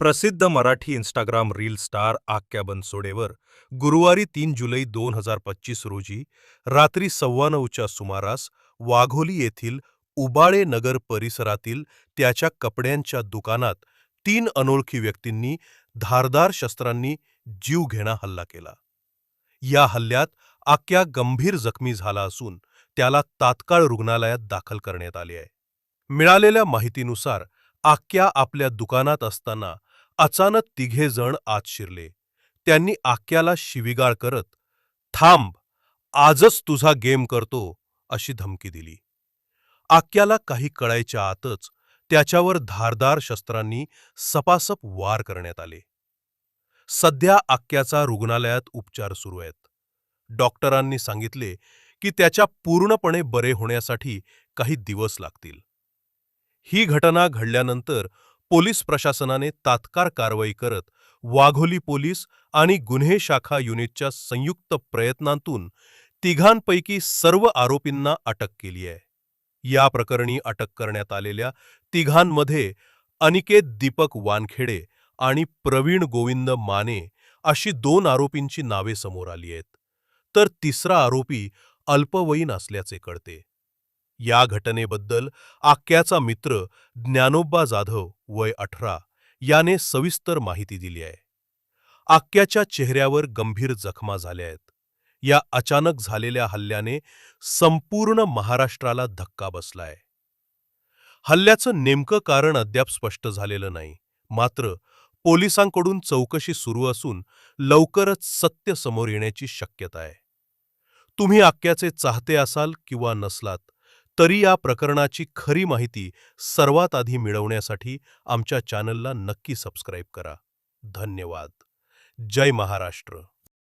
प्रसिद्ध Marathi Instagram reel star Akya बनसोडेवर गुरुवारी तीन जुलै दोन हजार पच्चीस रोजी रात्री सव्वा नऊच्या सुमारास वाघोली येथील उबाळे नगर परिसरातील त्याच्या कपड्यांच्या दुकानात तीन अनोळखी व्यक्तींनी धारदार शस्त्रांनी जीवघेणा हल्ला केला. या हल्ल्यात आक्या गंभीर जखमी झाला असून त्याला तात्काळ रुग्णालयात दाखल करण्यात आले आहे. मिळालेल्या माहितीनुसार आक्या आपल्या दुकानात असताना अचानक तिघे जण आत शिरले. त्यांनी आक्याला शिविगाळ करत थांब आजच तुझा गेम करतो अशी धमकी दिली. आक्याला काही कळायच्या आतच त्याच्यावर धारदार शस्त्रांनी सपासप वार करण्यात आले. सध्या आक्याचा रुग्णालयात उपचार सुरू आहेत. डॉक्टरांनी सांगितले की त्याच्या पूर्णपणे बरे होण्यासाठी काही दिवस लागतील. ही घटना घडल्यानंतर पोलीस प्रशासनाने तात्काळ कारवाई करत वाघोली पोलीस आणि गुन्हे शाखा युनिटच्या संयुक्त प्रयत्नांतून तिघांपैकी सर्व आरोपींना अटक केली आहे. या प्रकरणी अटक करण्यात आलेल्या तिघांमध्ये अनिकेत दीपक वानखेडे आणि प्रवीण गोविंद माने अशी दोन आरोपींची नावे समोर आली आहेत. तर तिसरा आरोपी अल्पवयीन असल्याचे कळते. या घटनेबद्दल आक्याचा मित्र ज्ञानोब्बा जाधव वय अठरा याने सविस्तर माहिती दिली आहे. आक्याच्या चेहऱ्यावर गंभीर जखमा झाल्या आहेत. या अचानक झालेल्या हल्ल्याने संपूर्ण महाराष्ट्राला धक्का बसलाय हल्ल्याचं नेमकं कारण अद्याप स्पष्ट झालेलं नाही मात्र पोलिसांकडून चौकशी सुरू असून लवकरच सत्य समोर येण्याची शक्यता आहे. तुम्ही आक्याचे चाहते असाल किंवा नसलात तरी या प्रकरणाची खरी माहिती सर्वात आधी मिळवण्यासाठी आमच्या चॅनलला नक्की सबस्क्राईब करा. धन्यवाद. जय महाराष्ट्र.